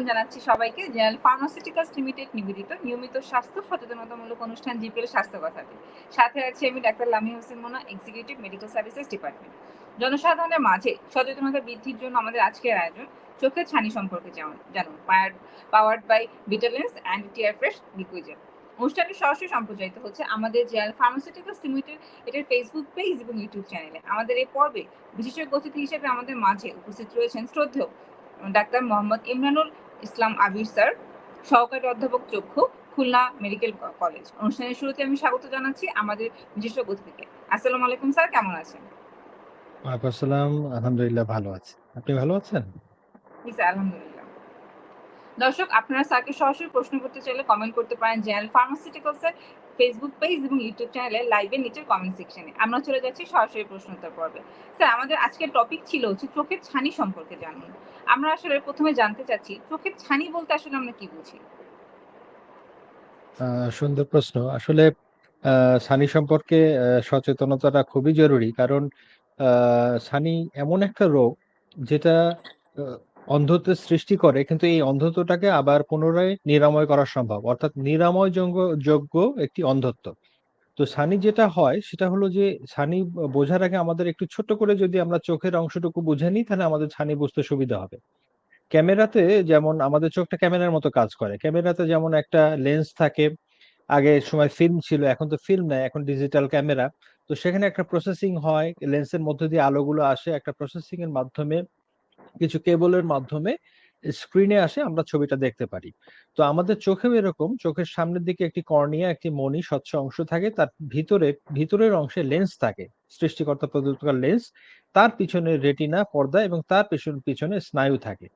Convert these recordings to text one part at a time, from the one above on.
আমন্ত্রণ জানাচ্ছি সবাইকে। জেনারেল ফার্মাসিউটিক্যালস লিমিটেড নিবেদিত, নিয়মিত স্বাস্থ্য সচেতনতামূলক অনুষ্ঠান জিপিএল স্বাস্থ্য কথাতে সাথে আছি আমি doctor Lami Hossain Mona executive medical services department জনসাধারণের মাঝে সচেতনতা বৃদ্ধির জন্য আমাদের আজকের আয়োজন, চোখের ছানি সম্পর্কে জানুন। Powered by Vitalens and tear fresh liquigel অনুষ্ঠানটি সরাসরি সম্প্রচারিত হচ্ছে আমাদের জেনারেল ফার্মাসিউটিক্যালস লিমিটেড এটার ফেসবুক পেজ এবং ইউটিউব চ্যানেলে আমাদের এই পর্বে বিশেষজ্ঞ অতিথি হিসেবে আমাদের মাঝে উপস্থিত রয়েছেন শ্রদ্ধেয় ডাক্তার মোহাম্মদ ইমরানুল ইসলাম আবির স্যার সহকারী অধ্যাপক চক্ষু খুলনা মেডিকেল কলেজ। অনুষ্ঠানের শুরুতে আমি স্বাগত জানাচ্ছি আমাদের বিশেষজ্ঞ অতিথিকে। আসসালামু আলাইকুম স্যার কেমন আছেন? ওয়ালাইকুম আসসালাম আলহামদুলিল্লাহ ভালো আছি। আপনি ভালো আছেন? জি স্যার আলহামদুলিল্লাহ। দর্শক আপনারা স্যারকে সরাসরি প্রশ্ন করতে চাইলে কমেন্ট করতে পারেন জেনারেল ফার্মাসিউটিক্যালসের ফেসবুক পেজ এবং ইউটিউব চ্যানেলে লাইভের নিচের কমেন্ট সেকশনে আমরা চলে যাচ্ছি সরাসরি প্রশ্ন উত্তর পর্বে। স্যার আমাদের আজকের টপিক ছিল হচ্ছে চোখের ছানি সম্পর্কে জানুন। আমরা আসলে প্রথমে জানতে চাচ্ছি, চোখের ছানি বলতে আসলে আমরা কি বুঝি? সুন্দর প্রশ্ন। আসলে ছানি সম্পর্কে সচেতনতাটা খুবই জরুরি। কারণ ছানি এমন একটা রোগ যেটা আহ, অন্ধত্ব সৃষ্টি করে কিন্তু এই অন্ধত্বটাকে আবার পুনরায় নিরাময় করা সম্ভব। অর্থাৎ নিরাময় যোগ্য একটি অন্ধত্ব। তো সানি যেটা হয় সেটা হলো যে সানি বোঝার আগে আমাদের একটু ছোট করে যদি আমরা চোখের অংশটুকু বুঝে নিই তাহলে আমাদের ছানি বুঝতে সুবিধা হবে। ক্যামেরাতে যেমন আমাদের চোখটা ক্যামেরার মতো কাজ করে। ক্যামেরাতে যেমন একটা লেন্স থাকে আগে সময় ফিল্ম ছিল এখন তো ফিল্ম নাই এখন ডিজিটাল ক্যামেরা। তো সেখানে একটা প্রসেসিং হয় লেন্সের মধ্যে দিয়ে আলোগুলো আসে একটা প্রসেসিং এর মাধ্যমে কিছু কেবলের মাধ্যমে স্ক্রিনে আসে, আমরা ছবিটা দেখতে পারি। তো আমাদের চোখেও এরকম, চোখের সামনের দিকে একটি কর্নিয়া, একটি মনি স্বচ্ছ অংশ থাকে, তার ভিতরে, ভিতরের অংশে লেন্স থাকে, সৃষ্টিকর্তা প্রদত্তকার লেন্স তার পিছনে রেটিনা পর্দা এবং তার পিছনে পিছনে স্নায়ু থাকে।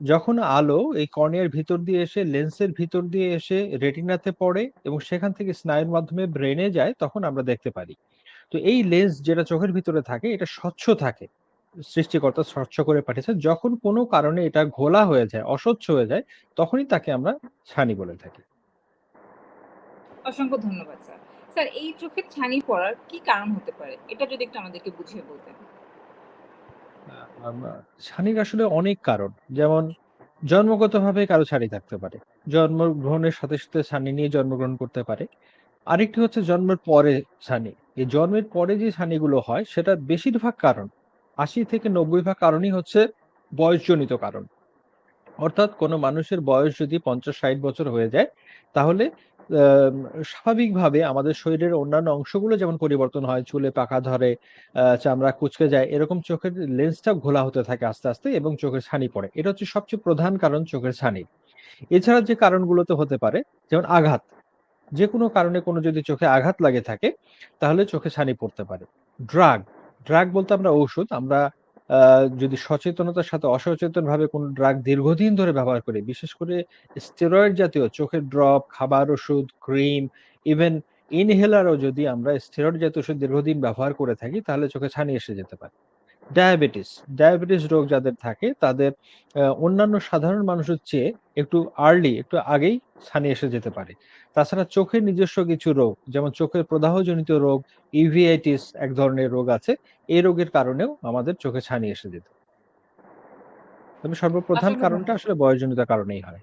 যখন আলো এই কর্নিয়ার ভিতর দিয়ে এসে লেন্সের ভিতর দিয়ে এসে রেটিনাতে পড়ে এবং সেখান থেকে স্নায়ুর মাধ্যমে ব্রেনে যায়, তখন আমরা দেখতে পারি। তো এই লেন্স যেটা চোখের ভিতরে থাকে, এটা স্বচ্ছ থাকে। সৃষ্টিকর্তা স্বচ্ছ করে পাঠিয়েছে। যখন কোনো কারণে এটা ঘোলা হয়ে যায় অস্বচ্ছ হয়ে যায় তখনই তাকে আমরা ছানি বলে থাকি। অসংখ্য ধন্যবাদ স্যার। স্যার এই চোখের ছানি পড়ার কি কারণ হতে পারে? এটা যদি একটু আমাদেরকে বুঝিয়ে বলতেন। ছানির আসলে অনেক কারণ। যেমন জন্মগতভাবে কারও ছানি থাকতে পারে। জন্মগ্রহণের সাথে সাথে ছানি নিয়ে জন্মগ্রহণ করতে পারে। আরেকটি হচ্ছে জন্মের পরে ছানি। এই জন্মের পরে যে ছানিগুলো হয় সেটা বেশিরভাগ কারণ আশি থেকে নব্বই ভাগ কারণই হচ্ছে বয়সজনিত কারণ। অর্থাৎ কোনো মানুষের বয়স যদি পঞ্চাশ ষাট বছর হয়ে যায়, তাহলে স্বাভাবিকভাবে আমাদের শরীরের অন্যান্য অংশগুলো যেমন পরিবর্তন হয়, চুলে পাকা ধরে চামড়া কুচকে যায়, এরকম চোখের লেন্সটা ঘোলা হতে থাকে আস্তে আস্তে এবং চোখের ছানি পড়ে। এটা হচ্ছে সবচেয়ে প্রধান কারণ চোখের ছানি। এছাড়া যে কারণগুলোতে হতে পারে, যেমন আঘাত। যে কোনো কারণে কোনো যদি চোখে আঘাত লাগে থাকে, তাহলে চোখে ছানি পড়তে পারে। ড্রাগ। ড্রাগ বলতে আমরা ঔষধ, আমরা যদি সচেতনতার সাথে অসচেতন ভাবে কোনো ড্রাগ দীর্ঘদিন ধরে ব্যবহার করি, বিশেষ করে স্টেরয়েড জাতীয়, চোখের ড্রপ খাবার ওষুধ ক্রিম ইভেন ইনহেলারও যদি আমরা স্টেরয়েড জাতীয় ওষুধ দীর্ঘদিন ব্যবহার করে থাকি, তাহলে চোখে ছানি এসে যেতে পারে। ডায়াবেটিস ডায়াবেটিস রোগ যাদের থাকে, তাদের অন্যান্য সাধারণ মানুষের চেয়ে একটু আর্লি একটু আগেই ছানি এসে যেতে পারে। তাছাড়া চোখের নিজস্ব কিছু রোগ যেমন চোখের প্রদাহজনিত রোগ ইভিআইটিস এক ধরনের রোগ আছে এই রোগের কারণেও আমাদের চোখে ছানি এসে যেত। তবে সর্বপ্রধান কারণটা আসলে বয়সজনিত কারণেই হয়।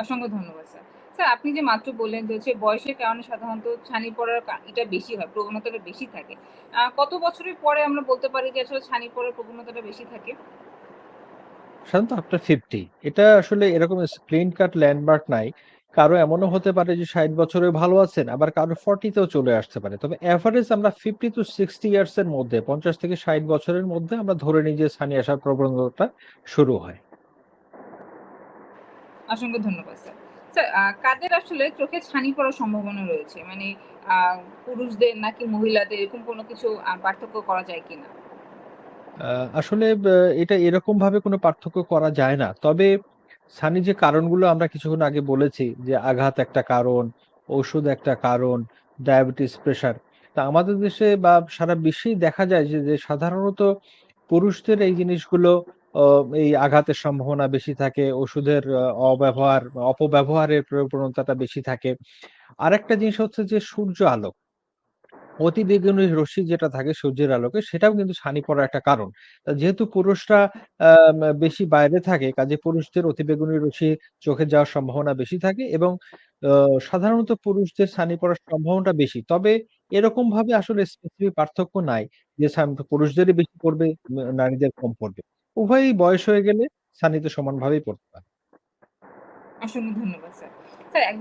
অসংখ্য ধন্যবাদ স্যার। স্যার আপনি যে মাত্র বললেন যে হচ্ছে বয়সের কারণে সাধারণত ছানি পড়ার এটা বেশি হয় প্রবণতাটা বেশি থাকে। কত বছরের পরে আমরা বলতে পারি যে আসলে ছানি পড়ার প্রবণতাটা বেশি থাকে? সাধারণত আফটার ফিফটি। এটা আসলে এরকম ক্লিন কাট ল্যান্ডমার্ক নাই। কারও এমনও হতে পারে যে ষাট বছরে ভালো আছেন আবার কারও ফর্টিতেও চলে আসতে পারে। তবে অ্যাভারেজ আমরা ফিফটি টু সিক্সটি ইয়ার্স এর মধ্যে পঞ্চাশ থেকে ষাট বছরের মধ্যে আমরা ধরে নিই যে ছানি আসার প্রবণতাটা শুরু হয়। অসংখ্য ধন্যবাদ স্যার। স্যার কাদের আসলে চোখে ছানি পড়ার সম্ভাবনা রয়েছে? মানে পুরুষদের নাকি মহিলাদের এরকম কোনো কিছু পার্থক্য করা যায় কিনা? আসলে এটা এরকম ভাবে কোনো পার্থক্য করা যায় না। তবে ছানি যে কারণগুলো আমরা কিছুক্ষণ আগে বলেছি, যে আঘাত একটা কারণ ওষুধ একটা কারণ, ডায়াবেটিস প্রেশার, তা আমাদের দেশে বা সারা বিশ্বেই দেখা যায় যে যে সাধারণত পুরুষদের এই জিনিসগুলো এই আঘাতের সম্ভাবনা বেশি থাকে ওষুধের অব্যবহার, অপব্যবহারের প্রবণতাটা বেশি থাকে। আরেকটা জিনিস হচ্ছে যে সূর্য আলো অতিবেগুনি রশ্মি যেটা থাকে সূর্যের আলোকে সেটাও কিন্তু ছানি পড়ার একটা কারণ। যেহেতু পুরুষরা বেশি বাইরে থাকে কাজে পুরুষদের অতিবেগুনি রশ্মি চোখে যাওয়ার সম্ভাবনা বেশি থাকে এবং সাধারণত পুরুষদের ছানি পড়ার সম্ভাবনাটা বেশি। তবে এরকম ভাবে আসলে স্পেসিফিক পার্থক্য নাই যে পুরুষদেরই বেশি পড়বে, নারীদের কম পড়বে। উভয়ই বয়স হয়ে গেলে ছানি তো সমানভাবেই পড়তে পারে। অসংখ্য ধন্যবাদ স্যার। স্যার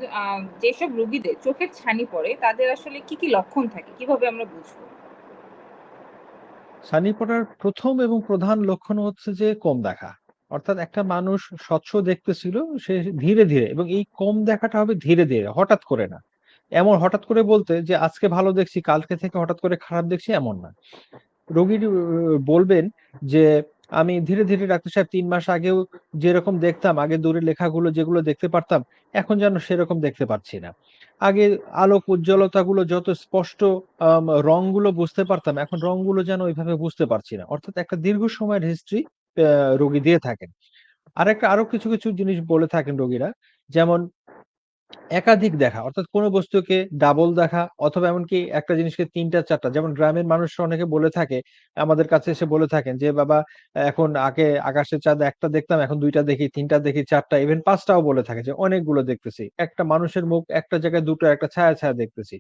যেসব রোগীদের চোখের ছানি পড়ে তাদের আসলে কি, কি লক্ষণ থাকে? কীভাবে আমরা বুঝব? ছানি পড়ার প্রথম এবং প্রধান লক্ষণ হচ্ছে যে কম দেখা। অর্থাৎ একটা মানুষ স্বচ্ছ দেখতেছিল সে ধীরে, ধীরে এবং এই কম দেখাটা হবে ধীরে, ধীরে হঠাৎ করে না। এমন হঠাৎ করে বলতে যে আজকে ভালো দেখছি কালকে থেকে হঠাৎ করে খারাপ দেখছি এমন না। রোগী বলবেন যে, "আমি ধীরে, ধীরে ডাক্তার সাহেব তিন মাস আগেও যেরকম দেখতাম, আগে দূরের লেখাগুলো যেগুলো দেখতে পারতাম, এখন যেন সেরকম দেখতে পারছি না। আগে আলোক উজ্জ্বলতাগুলো যত স্পষ্ট রংগুলো বুঝতে পারতাম, এখন রংগুলো যেন ওইভাবে বুঝতে পারছি না।" অর্থাৎ একটা দীর্ঘ সময়ের হিস্ট্রি রোগী দিয়ে থাকেন। আরেকটা আরও কিছু, কিছু জিনিস বলে থাকেন রোগীরা। যেমন একাধিক দেখা অর্থাৎ কোনো বস্তুকে ডাবল দেখা অথবা এমনকি একটা জিনিসকে তিনটা চারটা যেমন গ্রামের মানুষরা অনেকে বলে থাকে, আমাদের কাছে এসে বলে থাকেন যে, "বাবা এখন আগে আকাশের চাঁদ একটা দেখতাম, এখন দুইটা দেখি, তিনটা দেখি, চারটা ইভেন পাঁচটাও বলে থাকে যে অনেকগুলো দেখতেছি। একটা মানুষের মুখ একটা জায়গায় দুটো একটা ছায়া, ছায়া দেখতেছি।"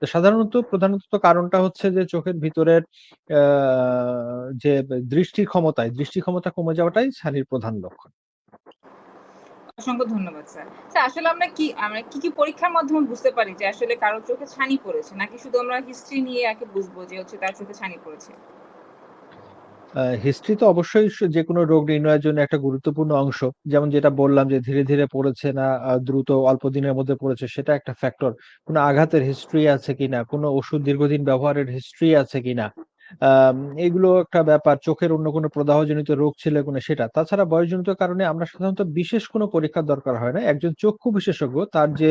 তো সাধারণত প্রধানত কারণটা হচ্ছে যে চোখের ভিতরের যে দৃষ্টি ক্ষমতায়, দৃষ্টি ক্ষমতা কমে যাওয়াটাই ছানির প্রধান লক্ষণ। অসংখ্য ধন্যবাদ স্যার। স্যার আসলে আমরা কি আমরা কি, কি পরীক্ষার মাধ্যমে বুঝতে পারি যে আসলে কারও চোখে ছানি পড়েছে? নাকি শুধু আমরা হিস্ট্রি নিয়ে আগে বুঝব যে হচ্ছে তার চোখে ছানি পড়েছে? হিস্ট্রি তো অবশ্যই স যেকোনো রোগ নির্ণয়ের জন্য একটা গুরুত্বপূর্ণ অংশ। যেমন যেটা বললাম যে ধীরে, ধীরে পড়েছে না দ্রুত অল্প দিনের মধ্যে পড়েছে সেটা একটা ফ্যাক্টর। কোনো আঘাতের হিস্ট্রি আছে কিনা, কোনো ওষুধ দীর্ঘদিন ব্যবহারের হিস্ট্রি আছে কিনা। এগুলো একটা ব্যাপার। চোখের অন্য কোনো প্রদাহজনিত রোগ ছিল কোনো সেটা। তাছাড়া বয়সজনিত কারণে আমরা সাধারণত বিশেষ কোনো পরীক্ষার দরকার হয় না। একজন চক্ষু বিশেষজ্ঞ তার যে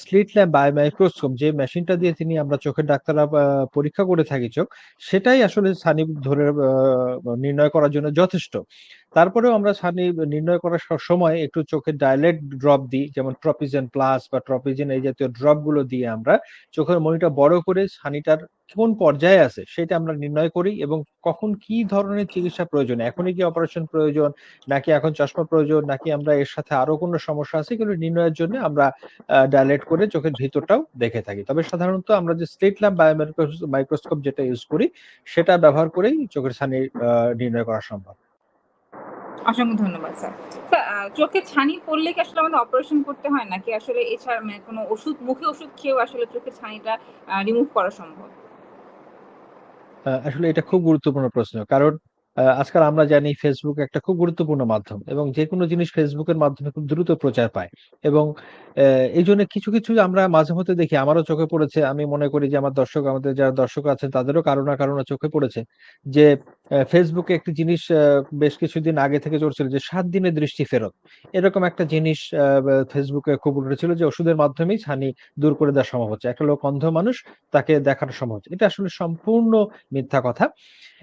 স্লিট ল্যাম্প বা মাইক্রোস্কোপ যে মেশিনটা দিয়ে তিনি আমরা চোখের ডাক্তাররা পরীক্ষা করে থাকি চোখ, সেটাই আসলে স্থানীয় ধরে নির্ণয় করার জন্য যথেষ্ট। তারপরেও আমরা ছানি নির্ণয় করার সময় একটু চোখে ডায়ালেট ড্রপ দিই। যেমন ট্রপিজেন প্লাস বা ট্রপিজেন এই জাতীয় ড্রপগুলো দিয়ে আমরা চোখের মনিটা বড় করে ছানিটার কোন পর্যায়ে আছে সেটা আমরা নির্ণয় করি এবং কখন কি ধরনের চিকিৎসা প্রয়োজন। এখনই কি অপারেশন প্রয়োজন, নাকি এখন চশমা প্রয়োজন, নাকি আমরা এর সাথে আরও কোনো সমস্যা আছে এগুলো নির্ণয়ের জন্য আমরা আ ডায়ালেট করে চোখের ভিতরটাও দেখে থাকি। তবে সাধারণত আমরা যে স্লিট ল্যাম্প বায়োমাইক্রোস মাইক্রোস্কোপ যেটা ইউজ করি সেটা ব্যবহার করেই চোখের ছানি নির্ণয় করা সম্ভব। অসংখ্য ধন্যবাদ, স্যার। চোখে ছানি পড়লে কি আসলে আমাদের অপারেশন করতে হয়? নাকি আসলে এছাড়া মানে কোনো ওষুধ, মুখে ওষুধ খেয়েও আসলে চোখের ছানিটা রিমুভ করা সম্ভব? আসলে এটা খুব গুরুত্বপূর্ণ প্রশ্ন। কারণ আজকাল আমরা জানি Facebook একটা খুব গুরুত্বপূর্ণ মাধ্যম এবং যেকোনো জিনিস ফেসবুকের মাধ্যমে খুব দ্রুত প্রচার পায়। এবং এই জন্য কিছু, কিছু আমরা মাঝে মধ্যে দেখি আমারও চোখে পড়েছে। আমি মনে করি যে আমার দর্শক আমাদের যারা দর্শক আছেন তাদেরও কারও না কারও না চোখে পড়েছে। যে এ একটি জিনিস বেশ কিছুদিন আগে থেকে চলছিল যে সাত দিনে দৃষ্টি ফেরত। এরকম একটা জিনিস বা খুব উঠেছিল যে ওষুধের মাধ্যমেই ছানি দূর করে দেওয়া সম্ভব হচ্ছে। একটা লোক অন্ধ মানুষ তাকে দেখানো সম্ভব হচ্ছে। এটা আসলে সম্পূর্ণ মিথ্যা কথা।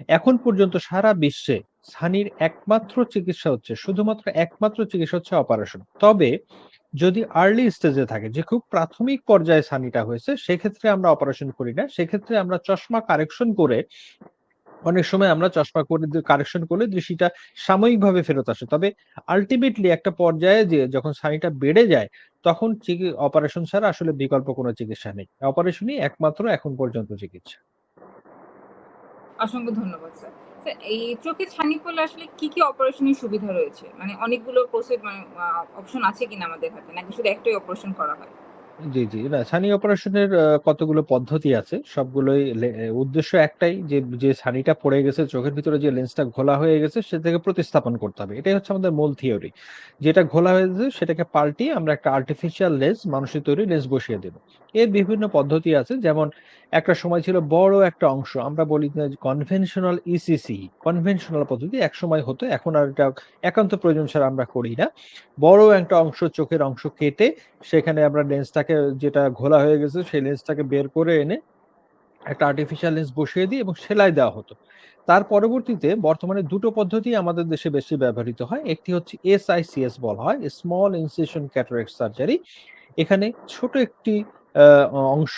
এখন পর্যন্ত সারা বিশ্বে সানির একমাত্র চিকিৎসা হচ্ছে, শুধুমাত্র একমাত্র চিকিৎসা হচ্ছে অপারেশন। তবে যদি আর্লি স্টেজে থাকে, যে খুব প্রাথমিক পর্যায়ে সানিটা হয়েছে, সেক্ষেত্রে আমরা অপারেশন করি না। সেক্ষেত্রে আমরা চশমা কারেকশন করে, অনেক সময় আমরা চশমা করে কারেকশন করলে দৃষ্টিটা সাময়িকভাবে ফেরত আসে। তবে আলটিমেটলি একটা পর্যায়ে যে যখন সানিটা বেড়ে যায়, তখন অপারেশন ছাড়া আসলে বিকল্প কোনো চিকিৎসা নেই। অপারেশনই একমাত্র এখন পর্যন্ত চিকিৎসা। অসংখ্য ধন্যবাদ, স্যার। স্যার এই চোখে ছানি পড়লে আসলে কি, কি অপারেশনের সুবিধা রয়েছে? মানে অনেকগুলো প্রসেস মানে অপশন আছে কিনা আমাদের হাতে? নাকি শুধু একটাই অপারেশন করা হয়? জি, জি। না ছানি অপারেশনের আ কতগুলো পদ্ধতি আছে। সবগুলোই উদ্দেশ্য একটাই যে, যে ছানিটা পড়ে গেছে চোখের ভিতরে যে লেন্সটা ঘোলা হয়ে গেছে সেটাকে প্রতিস্থাপন করতে হবে। এটাই হচ্ছে আমাদের মূল থিওরি। যেটা ঘোলা হয়েছে সেটাকে পাল্টিয়ে আমরা একটা আর্টিফিশিয়াল লেন্স মানুষের তৈরি লেন্স বসিয়ে দেব। এর বিভিন্ন পদ্ধতি আছে যেমন একটা সময় ছিল বড় একটা অংশ আমরা বলি যে কনভেনশনাল ইসিসি, কনভেনশনাল পদ্ধতি একসময় হতো। এখন আর এটা একান্ত প্রয়োজন ছাড়া আমরা করি না। বড় একটা অংশ চোখের অংশ কেটে সেখানে আমরা লেন্সটাকে যেটা ঘোলা হয়ে গেছে সেই লেন্সটাকে বের করে এনে একটা আর্টিফিশিয়াল লেন্স বসিয়ে দিয়ে এবং সেলাই দেওয়া হতো। তার পরবর্তীতে বর্তমানে ২ টো পদ্ধতি আমাদের দেশে বেশি ব্যবহৃত হয়। একটি হচ্ছে এসআইসিএস বলা হয়, স্মল ইনসিশন ক্যাটারাক্ট সার্জারি। এখানে ছোট একটি অংশ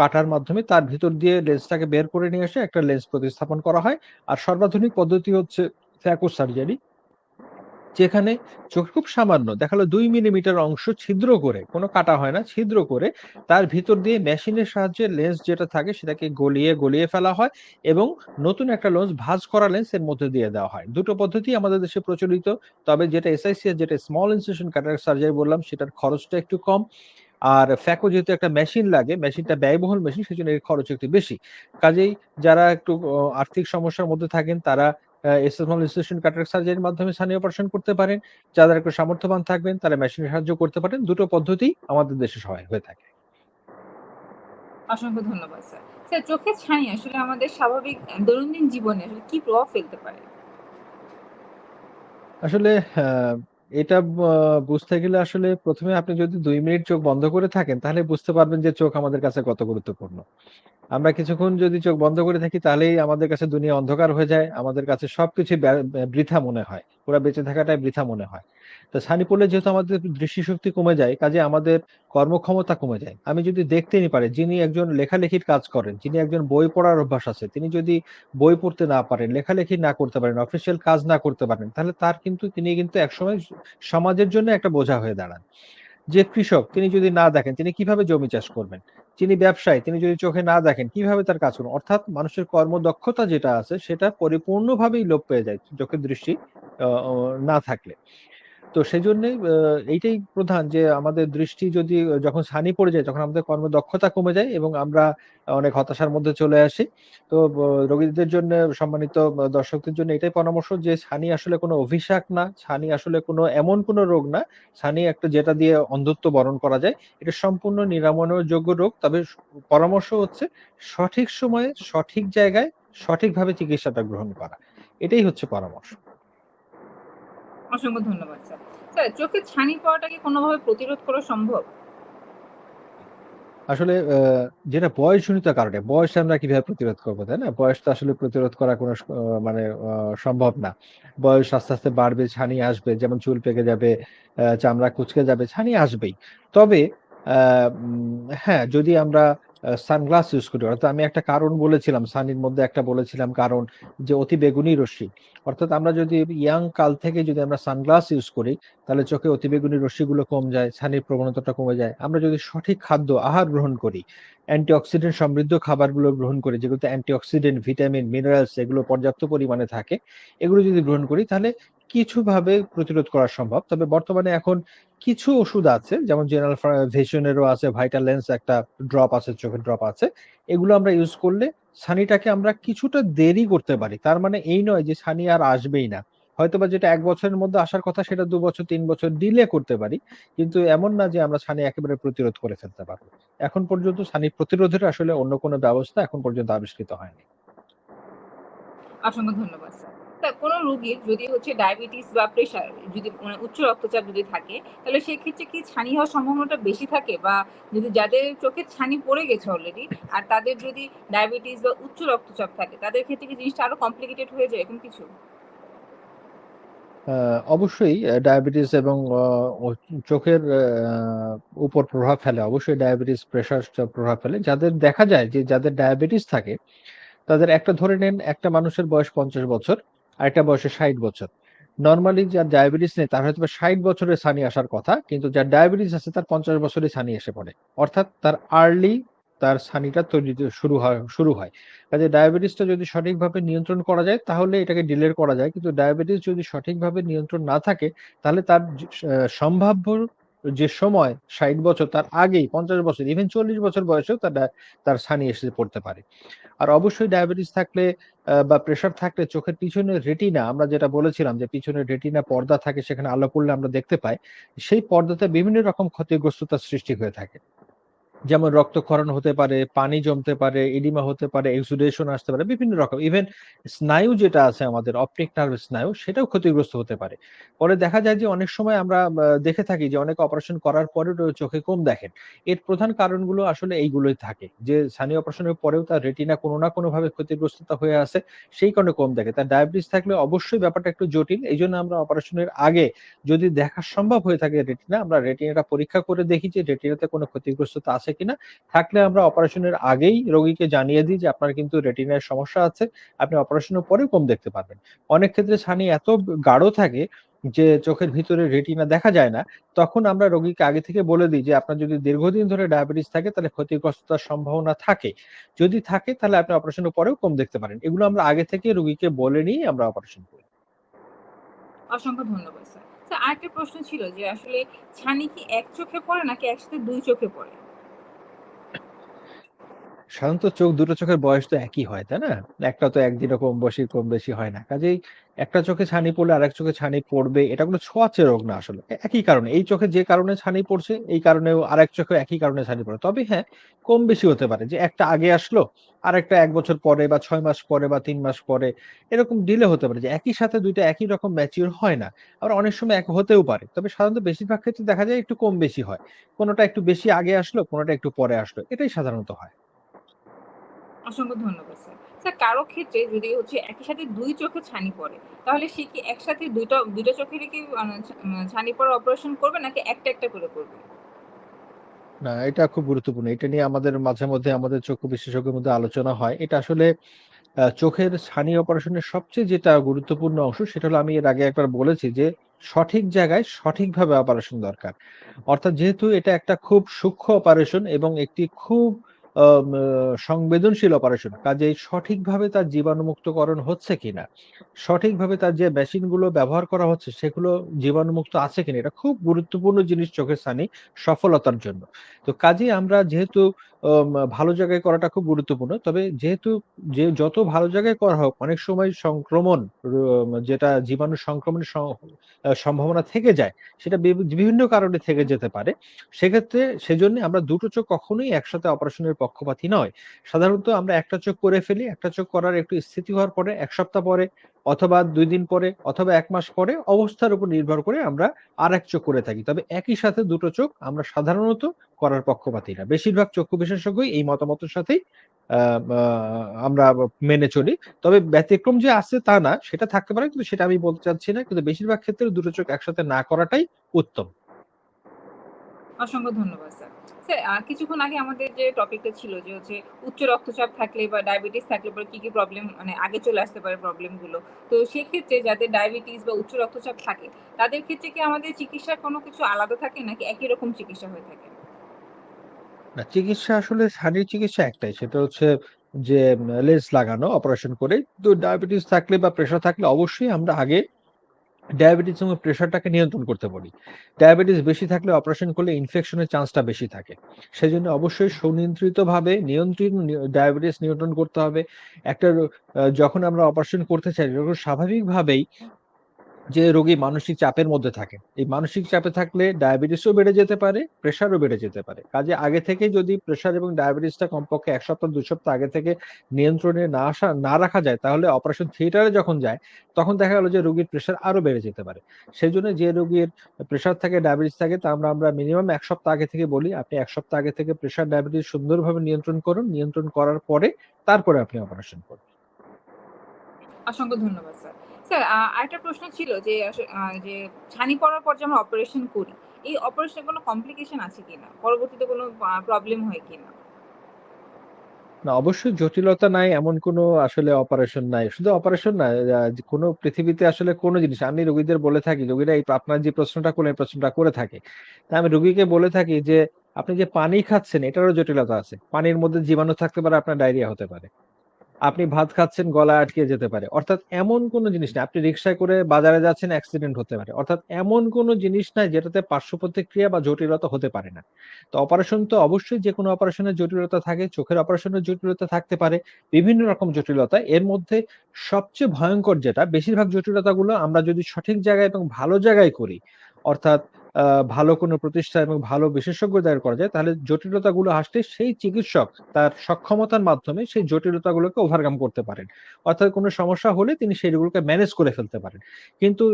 কাটার মাধ্যমে তার ভিতর দিয়ে লেন্সটাকে বের করে নিয়ে এসে একটা লেন্স প্রতিস্থাপন করা হয়। আর সর্বাধুনিক পদ্ধতি হচ্ছে ফ্যাকো সার্জারি। যেখানে চোখ খুব সামান্য দেখা গেল ২ মিলিমিটার অংশ ছিদ্র করে, কোনো কাটা হয় না, ছিদ্র করে তার ভিতর দিয়ে মেশিনের সাহায্যে লেন্স যেটা থাকে সেটাকে গলিয়ে, গলিয়ে ফেলা হয় এবং নতুন একটা লেন্স ভাঁজ করা লেন্স এর মধ্যে দিয়ে দেওয়া হয়। দুটো পদ্ধতি আমাদের দেশে প্রচলিত। তবে যেটা এসআইসিএস যেটা স্মল ইনসিশন ক্যাটারাক্ট সার্জারি বললাম সেটার খরচটা একটু কম। আর ফ্যাকো যেহেতু একটা মেশিন লাগে, মেশিনটা ব্যয়বহুল মেশিন সেজন্য এর খরচ একটু বেশি। কাজেই যারা একটু আর্থিক সমস্যার মধ্যে থাকেন তারা আ স্মল ইনসিশন সার্জারির মাধ্যমে ছানি অপারেশন করতে পারেন। যারা একটু সামর্থ্যবান থাকবেন তারা মেশিনের সাহায্য করতে পারেন। দুটো পদ্ধতিই আমাদের দেশে সহায় হয়ে থাকে। অসংখ্য ধন্যবাদ স্যার। স্যার চোখের ছানি আসলে আমাদের স্বাভাবিক দৈনন্দিন জীবনে আসলে কি প্রভাব ফেলতে পারে? আসলে এটা বুঝতে গেলে আসলে ১ম এ আপনি যদি দুই মিনিট চোখ বন্ধ করে থাকেন তাহলে বুঝতে পারবেন যে চোখ আমাদের কাছে কত গুরুত্বপূর্ণ। আমরা কিছুক্ষণ যদি চোখ বন্ধ করে থাকি তাহলেই আমাদের কাছে দুনিয়া অন্ধকার হয়ে যায়। আমাদের কাছে সবকিছু বৃথা মনে হয়। পুরা বেঁচে থাকাটাই বৃথা মনে হয়। তো ছানি পড়লে যেহেতু আমাদের দৃষ্টিশক্তি কমে যায়, কাজে আমাদের কর্মক্ষমতা কমে যায়। আমি যদি দেখতেই পারি যিনি একজন লেখালেখির কাজ করেন, যিনি একজন বই পড়ার অভ্যাস আছে, তিনি যদি বই পড়তে না পারেন, লেখালেখি না করতে পারেন, অফিসিয়াল কাজ না করতে পারেন, তাহলে তার কিন্তু তিনি কিন্তু একসময় সমাজের জন্য একটা বোঝা হয়ে দাঁড়ান। যে কৃষক তিনি যদি না দেখেন তিনি কীভাবে জমি চাষ করবেন? যিনি ব্যবসায়ী, তিনি যদি চোখে না দেখেন, কীভাবে তার কাজ করুন অর্থাৎ মানুষের কর্মদক্ষতা যেটা আছে, সেটা পরিপূর্ণভাবেই লোপ পেয়ে যায় চোখের দৃষ্টি না থাকলে। তো সেজন্যই আ এইটাই প্রধান যে আমাদের দৃষ্টি যদি যখন ছানি পড়ে যায় তখন আমাদের কর্মদক্ষতা কমে যায় এবং আমরা অনেক হতাশার মধ্যে চলে আসি। তো রোগীদের জন্য সম্মানিত দর্শকদের জন্য এটাই পরামর্শ যে ছানি আসলে কোনো অভিশাপ না, ছানি আসলে কোনো এমন কোনো রোগ না। ছানি একটা যেটা দিয়ে অন্ধত্ব বরণ করা যায়। এটা সম্পূর্ণ নিরামনের যোগ্য রোগ। তবে পরামর্শ হচ্ছে সঠিক সময়ে, সঠিক জায়গায়, সঠিকভাবে চিকিৎসাটা গ্রহণ করা। এটাই হচ্ছে পরামর্শ। অসংখ্য ধন্যবাদ স্যার। স্যার চোখের ছানি পড়াটা কি কোনোভাবে প্রতিরোধ করা সম্ভব? আসলে যেটা বয়সজনিত কারণে, বয়স আমরা কীভাবে প্রতিরোধ করব তাই না? বয়স তো আসলে প্রতিরোধ করা কোনো মানে সম্ভব না। বয়স আস্তে, আস্তে বাড়বে, ছানি আসবে। যেমন চুল পেকে যাবে, চামড়া কুচকে যাবে, ছানি আসবেই। তবে হ্যাঁ, যদি আমরা সানগ্লাস ইউজ করি, অর্থাৎ আমি একটা কারণ বলেছিলাম, সানির মধ্যে একটা বলেছিলাম কারণ যে অতি বেগুনি রশ্মি। অর্থাৎ আমরা যদি ইয়াং কাল থেকে যদি আমরা সানগ্লাস ইউজ করি, তাহলে চোখে অতিবেগুনি রশ্মিগুলো কম যায়, ছানির প্রবণতাটা কমে যায়। আমরা যদি সঠিক খাদ্য, আহার গ্রহণ করি, অ্যান্টিঅক্সিডেন্ট সমৃদ্ধ খাবারগুলো গ্রহণ করি, যেগুলোতে অ্যান্টিঅক্সিডেন্ট, ভিটামিন, মিনারেলস এগুলো পর্যাপ্ত পরিমাণে থাকে, এগুলো যদি গ্রহণ করি তাহলে কিছুভাবে প্রতিরোধ করা সম্ভব। তবে বর্তমানে এখন কিছু ওষুধ আছে যেমন জেনারেল ফা ভিশনেরও আছে, ভাইটালেন্স একটা ড্রপ আছে, চোখের ড্রপ আছে। এগুলো আমরা ইউজ করলে ছানিটাকে আমরা কিছুটা দেরি করতে পারি। তার মানে এই নয় যে ছানি আর আসবেই না। হয়তোবা যেটা ১ বছরের মধ্যে আসার কথা সেটা ২ বছর, ৩ বছর ডিলে করতে পারি। কিন্তু এমন না যে আমরা ছানি একেবারে প্রতিরোধ করে ফেলতে পারব। এখন পর্যন্ত ছানি প্রতিরোধের আসলে অন্য কোনো ব্যবস্থা এখন পর্যন্ত আবিষ্কৃত হয়নি। অসংখ্য ধন্যবাদ স্যার। কোন রোগীর যদি হচ্ছে ডায়াবেটিস বা প্রেশার যদি মানে উচ্চ রক্তচাপ যদি থাকে, তাহলে সেক্ষেত্রে কি ছানি হওয়ার সম্ভাবনাটা বেশি থাকে? বা যদি যাদের চোখে ছানি পড়ে গেছে অলরেডি আর তাদের যদি ডায়াবেটিস বা উচ্চ রক্তচাপ থাকে, তাদের ক্ষেত্রে কি জিনিসটা আরও কমপ্লিকেটেড হয়ে যায় এরকম কিছু? অবশ্যই ডায়াবেটিস এবং চোখের উপর প্রভাব ফেলে। অবশ্যই ডায়াবেটিস, প্রেশার প্রভাব ফেলে। যাদের দেখা যায় যে যাদের ডায়াবেটিস থাকে, তাদের একটা ধরে নেন একটা মানুষের বয়স ৫০ বছর, আরেকটা বয়সে ৬০ বছর। নর্মালি যার ডায়াবেটিস নেই তার হয়তো ষাট বছরে ছানি আসার কথা। কিন্তু যার ডায়াবেটিস আছে তার ৫০ বছরেই ছানি এসে পড়ে। অর্থাৎ তার আর্লি তার ছানিটা তৈরি শুরু হয় শুরু হয়। কাজেই ডায়াবেটিসটা যদি সঠিকভাবে নিয়ন্ত্রণ করা যায়, তাহলে এটাকে ডিলের করা যায়। কিন্তু ডায়াবেটিস যদি সঠিকভাবে নিয়ন্ত্রণ না থাকে, তাহলে তার সম্ভাব্য যে সময় ৬০ বছর, তার আগেই ৫০ বছর ইভেন ৪০ বছর বয়সেও তার তার সানি এসে পড়তে পারে। আর অবশ্যই ডায়াবেটিস থাকলে বা প্রেশার থাকলে চোখের পিছনে রেটিনা, আমরা যেটা বলেছিলাম যে পিছনে রেটিনা পর্দা থাকে, সেখানে আলো পড়লে আমরা দেখতে পাই। সেই পর্দাতে বিভিন্ন রকম ক্ষতিগ্রস্ততার সৃষ্টি হয়ে থাকে। যেমন রক্তক্ষরণ হতে পারে, পানি জমতে পারে, এডিমা হতে পারে, এক্সুডেশন আসতে পারে, বিভিন্ন রকম। ইভেন স্নায়ু যেটা আছে আমাদের অপটিক নার্ভ স্নায়ু সেটাও ক্ষতিগ্রস্ত হতে পারে। পরে দেখা যায় যে অনেক সময় আমরা দেখে থাকি যে অনেকে অপারেশন করার পরেও চোখে কম দেখেন। এর প্রধান কারণগুলো আসলে এইগুলোই থাকে। যে ছানি অপারেশনের পরেও তার রেটিনা কোনো না কোনোভাবে ক্ষতিগ্রস্ততা হয়ে আছে, সেই কারণে কম দেখে। তার ডায়াবেটিস থাকলে অবশ্যই ব্যাপারটা একটু জটিল। এই জন্য আমরা অপারেশনের আগে যদি দেখা সম্ভব হয়ে থাকে রেটিনা, আমরা রেটিনাটা পরীক্ষা করে দেখি যে রেটিনাতে কোনো ক্ষতিগ্রস্ততা আছে আছে কিনা, থাকলে আমরা অপারেশনের আগেই রোগীকে জানিয়ে দিই যে আপনার কিন্তু রেটিনার সমস্যা আছে, আপনি অপারেশনের পরে কম দেখতে পারবেন। অনেক ক্ষেত্রে ছানি এত গাঢ় থাকে যে চোখের ভিতরে রেটিনা দেখা যায় না, তখন আমরা রোগীকে আগে থেকে বলে দিই যে আপনার যদি দীর্ঘদিন ধরে ডায়াবেটিস থাকে তাহলে ক্ষতিগ্রস্ততার সম্ভাবনা থাকে। যদি থাকে তাহলে আপনি অপারেশনের পরেও কম দেখতে পারেন। এগুলো আমরা আগে থেকে রোগীকে বলে নিয়ে আমরা অপারেশন করি। অসংখ্য ধন্যবাদ স্যার, আরেকটা প্রশ্ন ছিল যে আসলে ছানি কি এক চোখে পড়ে নাকি একসাথে দুই চোখে পড়ে? সাধারণত চোখ দুটো চোখের বয়স তো একই হয়, তাই না? একটা তো একদিনও কম বেশি কম বেশি হয় না। কাজেই একটা চোখে ছানি পড়লে আরেক চোখে ছানি পড়বে, এটা কোনো ছোঁয়াচে রোগ না আসলে একই কারণে। এই চোখে যে কারণে ছানি পড়ছে, এই কারণেও আরেক চোখে একই কারণে ছানি পড়ে। তবে হ্যাঁ কম বেশি হতে পারে যে একটা আগে আসলো আর একটা এক বছর পরে বা ছয় মাস পরে বা তিন মাস পরে, এরকম ডিলে হতে পারে যে একই সাথে দুইটা একই রকম ম্যাচিওর হয় না। আবার অনেক সময় এক হতেও পারে, তবে সাধারণত বেশিরভাগ ক্ষেত্রে দেখা যায় একটু কম বেশি হয়। কোনোটা একটু বেশি আগে আসলো, কোনোটা একটু পরে আসলো, এটাই সাধারণত হয়। অসংখ্য ধন্যবাদ, স্যার। স্যার, কারও ক্ষেত্রে যদি হচ্ছে একই সাথে দুই চোখে ছানি পড়ে, তাহলে সে কি একসাথে দুইটা দুইটা চোখেরই কি ছানি পড়ার অপারেশন করবে নাকি একটা একটা করে করবে? না, এটা খুব গুরুত্বপূর্ণ। এটা নিয়ে আমাদের মাঝে মধ্যে আমাদের চক্ষু বিশেষজ্ঞের মধ্যে আলোচনা হয়। এটা আসলে চোখের ছানি অপারেশনের সবচেয়ে যেটা গুরুত্বপূর্ণ অংশ, সেটা হলো আমি এর আগে একবার বলেছি যে, সঠিক জায়গায় সঠিকভাবে অপারেশন দরকার। অর্থাৎ যেহেতু এটা একটা খুব সূক্ষ্ম অপারেশন এবং একটি খুব সংবেদনশীল অপারেশন কাজে সঠিকভাবে তার জীবাণুমুক্তকরণ হচ্ছে কিনা, সঠিকভাবে তার যে মেশিনগুলো ব্যবহার করা হচ্ছে, সেগুলো জীবাণুমুক্ত আছে কিনা, এটা খুব গুরুত্বপূর্ণ জিনিস চোখের সানি সফলতার জন্য। তো কাজে আমরা যেহেতু ভালো জায়গায় করাটা খুব গুরুত্বপূর্ণ। তবে যেহেতু যে যত ভালো জায়গায় করা হোক অনেক সময় সংক্রমণ যেটা জীবাণু আহ, সম্ভাবনা থেকে যায় সেটা বিভিন্ন কারণে থেকে যেতে পারে। সেক্ষেত্রে সেজন্য আমরা দুটো চোখ কখনোই একসাথে অপারেশনের পক্ষপাতী নয়। সাধারণত আমরা একটা চোখ করে ফেলি একটা চোখ করার একটু স্থিতি হওয়ার পরে এক সপ্তাহ পরে অথবা দুই দিন পরে অথবা এক মাস পরে অবস্থার উপর নির্ভর করে আমরা আর এক চোখ করে থাকি। তবে একই সাথে দুটো চোখ আমরা সাধারণত করার পক্ষপাতী না। বেশিরভাগ চক্ষু বিশেষজ্ঞই এই মতামতের সাথেই আমরা মেনে চলি। তবে ব্যতিক্রম যে আছে তা না, সেটা থাকতে পারে কিন্তু সেটা আমি বলতে চাচ্ছি না। কিন্তু বেশিরভাগ ক্ষেত্রে দুটো চোখ একসাথে না করাটাই উত্তম। অসংখ্য ধন্যবাদ, স্যার। আহ, কিছুক্ষণ আগে আমাদের যে টপিকটা ছিল যে হচ্ছে উচ্চ রক্তচাপ থাকলে বা ডায়াবেটিস থাকলে পরে কি কি প্রবলেম মানে আগে চলে আসতে পারে প্রবলেমগুলো তো সেক্ষেত্রে যাদের ডায়াবেটিস বা উচ্চ রক্তচাপ থাকে তাদের ক্ষেত্রে কি আমাদের চিকিৎসার কোনো কিছু আলাদা থাকে নাকি একই রকম চিকিৎসা হয়ে থাকে? না চিকিৎসা আসলে শারীরিক চিকিৎসা একটাই সেটা হচ্ছে যে লেন্স লাগানো অপারেশন করে। তো ডায়াবেটিস থাকলে বা প্রেশার থাকলে অবশ্যই আমরা আগে ডায়াবেটিস এবং প্রেশারটাকে নিয়ন্ত্রণ করতে পারি। ডায়াবেটিস বেশি থাকলে অপারেশন করলে ইনফেকশনের চান্সটা বেশি থাকে। সেই জন্য অবশ্যই সুনিয়ন্ত্রিতভাবে নিয়ন্ত্রিত ডায়াবেটিস নিয়ন্ত্রণ করতে হবে। একটা যখন আমরা অপারেশন করতে চাই যখন স্বাভাবিকভাবেই যে রোগী মানসিক চাপের মধ্যে থাকে। এই মানসিক চাপে থাকলে ডায়াবেটিসও বেড়ে যেতে পারে প্রেশারও বেড়ে যেতে পারে। কাজে আগে থেকে যদি প্রেশার এবং ডায়াবেটিসটা কমপক্ষে এক সপ্তাহ দুই সপ্তাহ আগে থেকে নিয়ন্ত্রণে না আসা, না রাখা যায়, তাহলে অপারেশন থিয়েটারে যখন যায়, তখন দেখা গেল যে রোগীর প্রেশার আরও বেড়ে যেতে পারে। সেই জন্য যে রোগীর প্রেশার থাকে, ডায়াবেটিস থাকে, তা আমরা আমরা মিনিমাম এক সপ্তাহ আগে থেকে বলি, আপনি এক সপ্তাহ আগে থেকে প্রেশার ডায়াবেটিস সুন্দরভাবে নিয়ন্ত্রণ করুন, নিয়ন্ত্রণ করার পরে তারপরে আপনি অপারেশন করুন অসংখ্য ধন্যবাদ, স্যার। স্যার আরেকটা প্রশ্ন ছিল যে যে ছানি পড়ার পর যে আমরা অপারেশন করি, এই অপারেশনে কোনো কমপ্লিকেশন আছে কিনা? পরবর্তীতে কোনো প্রবলেম হয় কিনা? না, অবশ্যই জটিলতা নাই, এমন কোনো আসলে অপারেশন নাই। শুধু অপারেশন না কোনো পৃথিবীতে আসলে কোনো জিনিস, আমি রোগীদের বলে থাকি, রোগীরা এই আপনার যে প্রশ্নটা করলেন প্রশ্নটা করে থাকে। তা আমি রোগীকে বলে থাকি যে, আপনি যে পানি খাচ্ছেন, এটারও জটিলতা আছে। পানির মধ্যে জীবাণু থাকতে পারে, আপনার ডায়রিয়া হতে পারে। আপনি ভাত খাচ্ছেন গলা আটকে যেতে পারে। অর্থাৎ এমন কোনো জিনিস না, আপনি রিক্সায় করে বাজারে যাচ্ছেন অ্যাক্সিডেন্ট হতে পারে। অর্থাৎ এমন কোনো জিনিস নাই যেটাতে পার্শ্ব প্রতিক্রিয়া বা জটিলতা হতে পারে না। তো অপারেশন তো অবশ্যই যে কোনো অপারেশনের জটিলতা থাকে, চোখের অপারেশনের জটিলতা থাকতে পারে, বিভিন্ন রকম জটিলতা। এর মধ্যে সবচেয়ে ভয়ঙ্কর যেটা, বেশিরভাগ জটিলতাগুলো আমরা যদি সঠিক জায়গায় এবং ভালো জায়গায় করি, অর্থাৎ ভালো কোনো প্রতিষ্ঠা এবং ভালো বিশেষজ্ঞ দায়ের করা যায়, তাহলে জটিলতাগুলো আসলে সেই চিকিৎসক তার সক্ষমতার মাধ্যমে সেই জটিলতাগুলোকে ওভারকাম করতে পারেন। অর্থাৎ কোনো সমস্যা হলে তিনি সেইগুলোকে ম্যানেজ করে ফেলতে পারেন। কিন্তু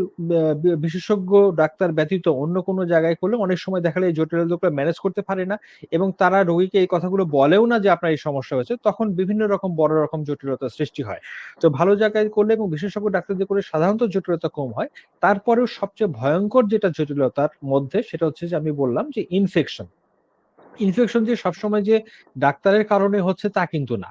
বিশেষজ্ঞ, ডাক্তার ব্যতীত অন্য কোনো জায়গায় করলে অনেক সময় দেখা যায় জটিলতাগুলো ম্যানেজ করতে পারে না এবং তারা রোগীকে এই কথাগুলো বলেও না যে আপনার এই সমস্যা হয়েছে, তখন বিভিন্ন রকম বড় রকম জটিলতার সৃষ্টি হয়। তো ভালো জায়গায় করলে এবং বিশেষজ্ঞ, ডাক্তারদের করলে সাধারণত জটিলতা কম হয়। তারপরেও সবচেয়ে ভয়ঙ্কর যেটা জটিলতার মধ্যে সেটা হচ্ছে যে আমি বললাম যে ইনফেকশন ইনফেকশন যে সবসময় যে ডাক্তারের কারণে হচ্ছে তা কিন্তু না।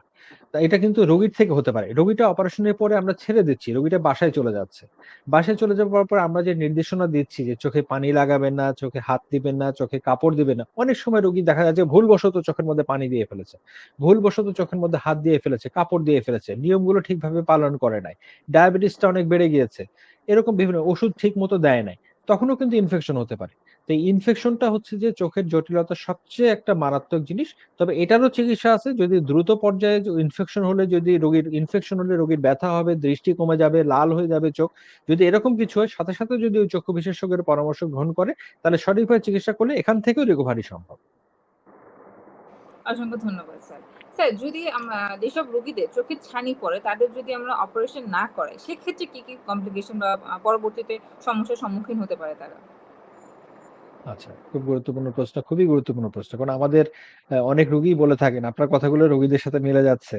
এটা কিন্তু রোগীর থেকে হতে পারে। রোগীটা অপারেশনের পরে আমরা ছেড়ে দিচ্ছি। রোগীটা বাসায় চলে যাচ্ছে। বাসায় চলে যাওয়ার পর আমরা যে নির্দেশনা দিচ্ছি যে চোখে পানি লাগাবেন না, চোখে হাত দিবেন না, চোখে কাপড় দিবেন না। অনেক সময় রোগী দেখা যায় যে ভুলবশত চোখের মধ্যে পানি দিয়ে ফেলেছে। ভুলবশত চোখের মধ্যে হাত দিয়ে ফেলেছে, কাপড় দিয়ে ফেলেছে। নিয়মগুলো ঠিকভাবে পালন করে নাই। ডায়াবেটিসটা অনেক বেড়ে গিয়েছে। এরকম বিভিন্ন ওষুধ ঠিক মতো দেয় নাই। তখনও কিন্তু ইনফেকশন হতে পারে। তো ইনফেকশনটা হচ্ছে যে চোখের জটিলতা সবচেয়ে একটা মারাত্মক জিনিস। তবে এটারও চিকিৎসা আছে যদি দ্রুত পর্যায়ে ইনফেকশন হলে যদি রোগীর ইনফেকশন হলে রোগীর ব্যথা হবে, দৃষ্টি কমে যাবে, লাল হয়ে যাবে চোখ। যদি এরকম কিছু হয় সাথে, সাথে যদি ওই চক্ষু বিশেষজ্ঞের পরামর্শ গ্রহণ করে তাহলে সঠিকভাবে চিকিৎসা করলে এখান থেকেও রিকভারি সম্ভব। অসংখ্য ধন্যবাদ স্যার। স্যার যদি যেসব রোগীদের চোখের ছানি পড়ে তাদের যদি আমরা অপারেশন না করাই সেক্ষেত্রে কি, কি কমপ্লিকেশন বা পরবর্তীতে সমস্যার সম্মুখীন হতে পারে তারা? আচ্ছা, খুব গুরুত্বপূর্ণ প্রশ্ন, খুবই গুরুত্বপূর্ণ প্রশ্ন। কারণ আমাদের অনেক রোগীই বলে থাকেন, আপনার কথাগুলো রোগীদের সাথে মিলে যাচ্ছে।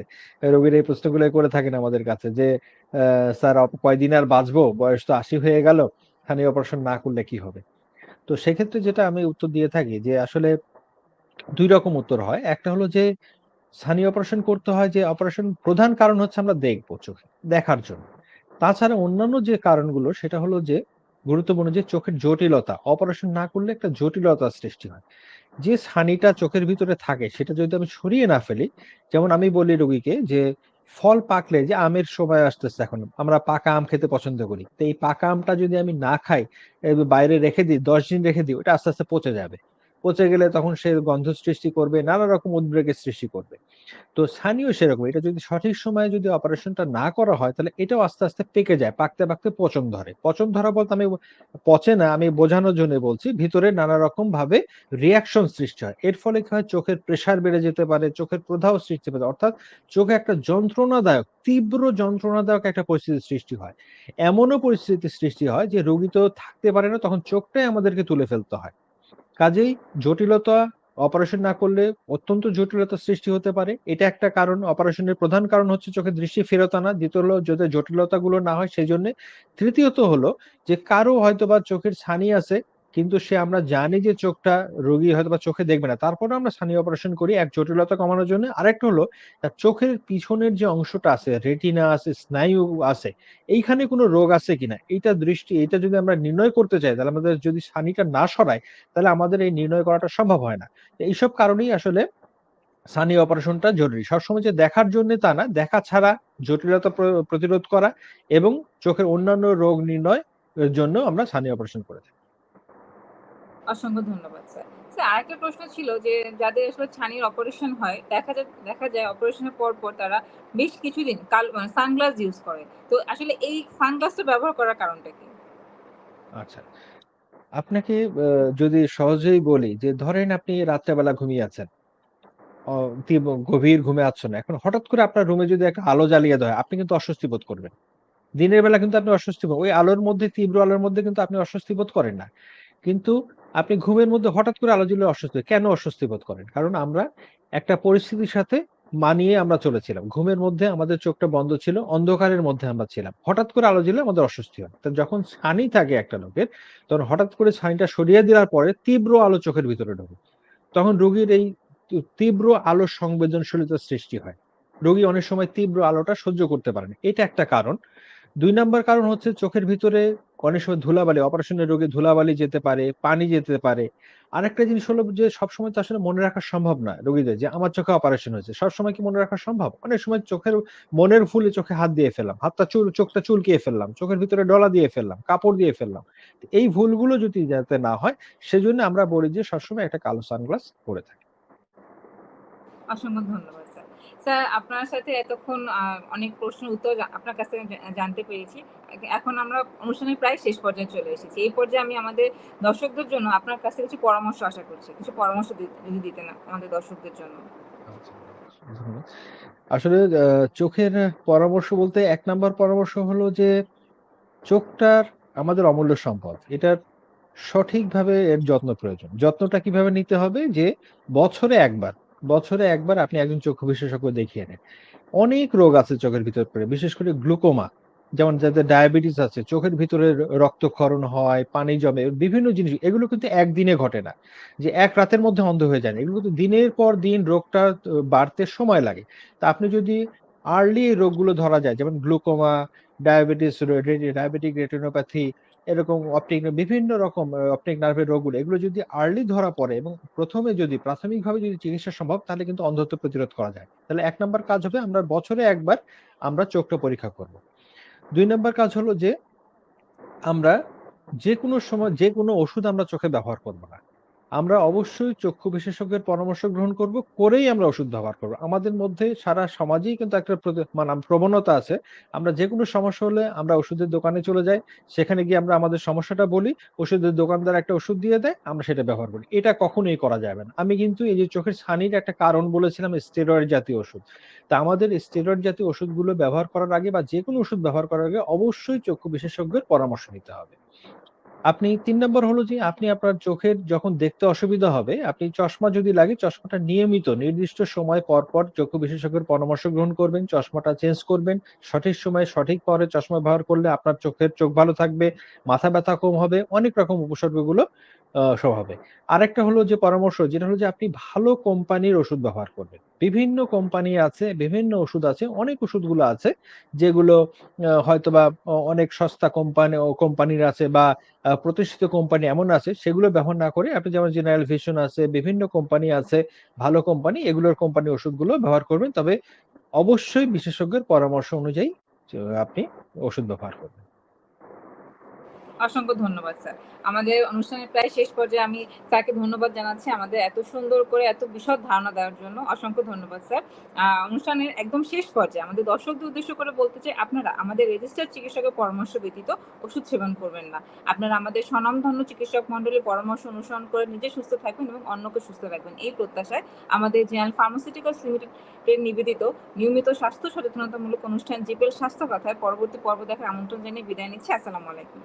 রোগীরা এই প্রশ্নগুলো করে থাকেন আমাদের কাছে যে, "স্যার কয়দিন আর বাঁচবো? বয়স তো ৮০ হয়ে গেল। ছানি অপারেশন না করলে কি হবে?" তো সেক্ষেত্রে যেটা আমি উত্তর দিয়ে থাকি যে আসলে দুই রকম উত্তর হয়। একটা হলো যে ছানি অপারেশন করতে হয় যে অপারেশন প্রধান কারণ হচ্ছে আমরা দেখব চোখে, দেখার জন্য। তাছাড়া অন্যান্য যে কারণগুলো সেটা হলো যে গুরুত্বপূর্ণ যে চোখের জটিলতা। অপারেশন না করলে একটা জটিলতার সৃষ্টি হয়। যে ছানিটা চোখের ভিতরে থাকে সেটা যদি আমি সরিয়ে না ফেলি, যেমন আমি বলি রোগীকে যে ফল পাকলে যে আমের সময় আসতেছে এখন। আমরা পাকা আম খেতে পছন্দ করি। তো এই পাকা আমটা যদি আমি না খাই, বাইরে রেখে দিই, ১০ দিন রেখে দিই, ওটা আস্তে, আস্তে পচে যাবে। পচে গেলে তখন সে গন্ধ সৃষ্টি করবে, নানা রকম উদ্বেগের সৃষ্টি করবে। তো স্থানীয় সেরকম। এটা যদি সঠিক সময়ে যদি অপারেশনটা না করা হয় তাহলে এটাও আস্তে, আস্তে পেকে যায়। পাকতে, পাকতে পচন ধরে। পচন ধরা বলতে আমি পচে না, আমি বোঝানোর জন্য বলছি। ভিতরে নানা রকম ভাবে রিঅ্যাকশন সৃষ্টি হয়। এর ফলে কি হয় চোখের প্রেশার বেড়ে যেতে পারে, চোখের প্রধাও সৃষ্টি পারে। অর্থাৎ চোখে একটা যন্ত্রণাদায়ক, তীব্র যন্ত্রণাদায়ক একটা পরিস্থিতির সৃষ্টি হয়। এমনও পরিস্থিতির সৃষ্টি হয় যে রোগী তো থাকতে পারে না তখন চোখটাই আমাদেরকে তুলে ফেলতে হয়। কাজেই জটিলতা অপারেশন না করলে অত্যন্ত জটিলতার সৃষ্টি হতে পারে। এটা একটা কারণ। অপারেশনের প্রধান কারণ হচ্ছে চোখের দৃষ্টি ফেরত আনা। দ্বিতীয় হলো, যাতে জটিলতাগুলো না হয়, সেই জন্য তৃতীয়ত হলো যে, কারও হয়তো বা চোখের ছানি আছে কিন্তু সে আমরা জানি যে চোখটা রোগী হয়তো বা চোখে দেখবে না। তারপরেও আমরা ছানি অপারেশন করি এক জটিলতা কমানোর জন্য। আরেকটা হলো তার চোখের পিছনের যে অংশটা আছে, রেটিনা আছে, স্নায়ু আছে, এইখানে কোনো রোগ আছে কিনা? এইটা দৃষ্টি এটা যদি আমরা নির্ণয় করতে চাই তাহলে আমাদের যদি ছানিটা না সরাই তাহলে আমাদের এই নির্ণয় করাটা সম্ভব হয় না। এইসব কারণেই আসলে ছানি অপারেশনটা জরুরি। সবসময় যে দেখার জন্যে তা না, দেখা ছাড়া জটিলতা প্রতিরোধ করা এবং চোখের অন্যান্য রোগ নির্ণয় জন্য আমরা ছানি অপারেশন করে থাকি। অসংখ্য ধন্যবাদ স্যার। স্যার আরেকটা প্রশ্ন ছিল যে যাদের আসলে ছানির অপারেশন হয় দেখা যায় দেখা যায় অপারেশনের পর, পর তারা বেশ কিছুদিন কাল মানে সানগ্লাস ইউজ করে। তো আসলে এই সানগ্লাসটা ব্যবহার করার কারণটা কি? আচ্ছা। আপনাকে যদি সহজেই বলি যে ধরেন আপনি রাত্রেবেলা ঘুমিয়ে আছেন। গভীর ঘুমে আচ্ছন্ন। এখন হঠাৎ করে আপনার রুমে যদি একটা আলো জ্বালিয়ে হয়, আপনি কিন্তু অস্বস্তি বোধ করবেন। দিনের বেলা কিন্তু আপনি অস্বস্তি ওই আলোর মধ্যে তীব্র আলোর মধ্যে কিন্তু আপনি অস্বস্তি বোধ করেন না। কিন্তু আপনি ঘুমের মধ্যে হঠাৎ করে আলো জ্বললে অস্বস্তি কেন অস্বস্তি বোধ করেন? কারণ আমরা একটা পরিস্থিতির সাথে মানিয়ে আমরা চলেছিলাম। ঘুমের মধ্যে আমাদের চোখটা বন্ধ ছিল, অন্ধকারের মধ্যে আমরা ছিলাম। হঠাৎ করে আলো জ্বললে আমাদের অস্বস্তি হয়। তো যখন ছানি থাকে একটা লোকের, তখন হঠাৎ করে ছানিটা সরিয়ে দেওয়ার পরে তীব্র আলো চোখের ভিতরে ঢোকে। তখন রোগীর এই তীব্র আলো সংবেদনশীলতার সৃষ্টি হয়। রোগী অনেক সময় তীব্র আলোটা সহ্য করতে পারে না। এটা একটা কারণ। ২ নাম্বার কারণ হচ্ছে চোখের ভিতরে অনেক সময় ধুলাবালি, অপারেশনের রোগে ধুলাবালি যেতে পারে, পানি যেতে পারে। আরেকটা জিনিস হলো যে সবসময় তো আসলে মনে রাখা সম্ভব না রোগীদের যে আমার চোখে অপারেশন হয়েছে। সবসময় কি মনে রাখা সম্ভব? অনেক সময় চোখের মনের ভুলে চোখে হাত দিয়ে ফেললাম। হাতটা চুল চোখটা চুলকিয়ে ফেললাম। চোখের ভিতরে ডলা দিয়ে ফেললাম, কাপড় দিয়ে ফেললাম। এই ভুলগুলো যদি যাতে না হয় সেজন্য আমরা বলি যে সবসময় একটা কালো সানগ্লাস পরে থাকি। অসংখ্য ধন্যবাদ স্যার আপনার সাথে এতক্ষণ অনেক প্রশ্নের উত্তর আপনার কাছ থেকে জানতে পেরেছি। এখন আমরা অনুষ্ঠানের প্রায় শেষ পর্যায়ে চলে এসেছি। এই পর্যায়ে আমি আমাদের দর্শকদের জন্য আপনার কাছ থেকে কিছু পরামর্শ আশা করছি। কিছু পরামর্শ যদি দিতেন আমাদের দর্শকদের জন্য। আচ্ছা, আসলে চোখের পরামর্শ বলতে এক নাম্বার পরামর্শ হলো যে চোখটার আমাদের অমূল্য সম্পদ। এটার সঠিকভাবে এর যত্ন প্রয়োজন। যত্নটা কীভাবে নিতে হবে? যে বছরে ১ বার, বছরে একবার আপনি একজন চক্ষু বিশেষজ্ঞ দেখিয়ে নেন। অনেক রোগ আছে চোখের ভিতর পড়ে, বিশেষ করে গ্লুকোমা। যেমন যাদের ডায়াবেটিস আছে, চোখের ভিতরে রক্তক্ষরণ হয়, পানি জমে, বিভিন্ন জিনিস এগুলো কিন্তু একদিনে ঘটে না। যে এক রাতের মধ্যে অন্ধ হয়ে যায় না। এগুলো কিন্তু দিনের পর দিন রোগটা বাড়তে সময় লাগে। তা আপনি যদি আর্লি রোগগুলো ধরা যায় যেমন গ্লুকোমা, ডায়াবেটিস, ডায়াবেটিক রেটিনোপ্যাথি এরকম অপটিক বিভিন্ন রকম অপটিক নার্ভের রোগগুলো, এগুলো যদি আর্লি ধরা পড়ে এবং প্রথমে যদি, প্রাথমিকভাবে যদি চিকিৎসা সম্ভব, তাহলে কিন্তু অন্ধত্ব প্রতিরোধ করা যায়। তাহলে এক নম্বর কাজ হবে, আমরা বছরে একবার আমরা চোখটা পরীক্ষা করব। দুই নম্বর কাজ হলো যে, আমরা যে কোনো সময় যে কোনো ওষুধ আমরা চোখে ব্যবহার করব না। আমরা অবশ্যই চক্ষু বিশেষজ্ঞের পরামর্শ গ্রহণ করব, করেই আমরা ওষুধ ব্যবহার করব। আমাদের মধ্যে সারা সমাজেই কিন্তু একটা মানে প্রবণতা আছে। আমরা যে কোনো সমস্যা হলে আমরা ওষুধের দোকানে চলে যাই। সেখানে গিয়ে আমরা আমাদের সমস্যাটা বলি। ওষুধের দোকানদার একটা ওষুধ দিয়ে দেয়, আমরা সেটা ব্যবহার করি। এটা কখনোই করা যাবে না। আমি কিন্তু এই যে চোখের ছানির একটা কারণ বলেছিলাম স্টেরয়েড জাতীয় ওষুধ। তা আমাদের স্টেরয়েড জাতীয় ওষুধগুলো ব্যবহার করার আগে বা যে কোনো ওষুধ ব্যবহার করার আগে অবশ্যই চক্ষু বিশেষজ্ঞের পরামর্শ নিতে হবে। আপনি তিন নম্বর হলো যে আপনি আপনার চোখের যখন দেখতে অসুবিধা হবে, আপনি চশমা যদি লাগে চশমাটা নিয়মিত নির্দিষ্ট সময় পর, পর চক্ষু বিশেষজ্ঞের পরামর্শ গ্রহণ করবেন, চশমাটা চেঞ্জ করবেন। সঠিক সময়ে সঠিক পরে চশমা ব্যবহার করলে আপনার চোখের চোখ ভালো থাকবে, মাথা ব্যথা কম হবে, অনেক রকম উপসর্গগুলো আ সব আরেকটা হলো যে পরামর্শ যেটা হলো যে আপনি ভালো কোম্পানির ওষুধ ব্যবহার করবেন। বিভিন্ন কোম্পানি আছে, বিভিন্ন ওষুধ আছে, অনেক ওষুধগুলো আছে যেগুলো হয়তোবা অনেক সস্তা কোম্পানি কোম্পানির আছে বা প্রতিষ্ঠিত কোম্পানি এমন আছে সেগুলো ব্যবহার না করে আপনি যেমন জেনারেল ভিশন আছে, বিভিন্ন কোম্পানি আছে, ভালো কোম্পানি এগুলোর কোম্পানির ওষুধগুলো ব্যবহার করবেন। তবে অবশ্যই বিশেষজ্ঞের পরামর্শ অনুযায়ী আপনি ওষুধ ব্যবহার করবেন। অসংখ্য ধন্যবাদ, স্যার। আমাদের অনুষ্ঠানের প্রায় শেষ পর্যায়ে আমি স্যারকে ধন্যবাদ জানাচ্ছি আমাদের এত সুন্দর করে, এত বিশদ ধারণা দেওয়ার জন্য। অসংখ্য ধন্যবাদ, স্যার। অনুষ্ঠানের একদম শেষ পর্যায়ে আমাদের দর্শকদের উদ্দেশ্য করে বলতে চাই, আপনারা আমাদের রেজিস্টার্ড চিকিৎসকের পরামর্শ ব্যতীত ওষুধ সেবন করবেন না। আপনারা আমাদের স্বনামধন্য চিকিৎসক মন্ডলীর পরামর্শ অনুসরণ করে নিজে সুস্থ থাকবেন এবং অন্যকে সুস্থ রাখবেন। এই প্রত্যাশায় আমাদের জেনারেল ফার্মাসিউটিক্যালস লিমিটেড নিবেদিত নিয়মিত স্বাস্থ্য সচেতনতামূলক অনুষ্ঠান জিপেল স্বাস্থ্য কথায় পরবর্তী পর্ব দেখার আমন্ত্রণ জানিয়ে বিদায় নিচ্ছি। আসসালামু আলাইকুম।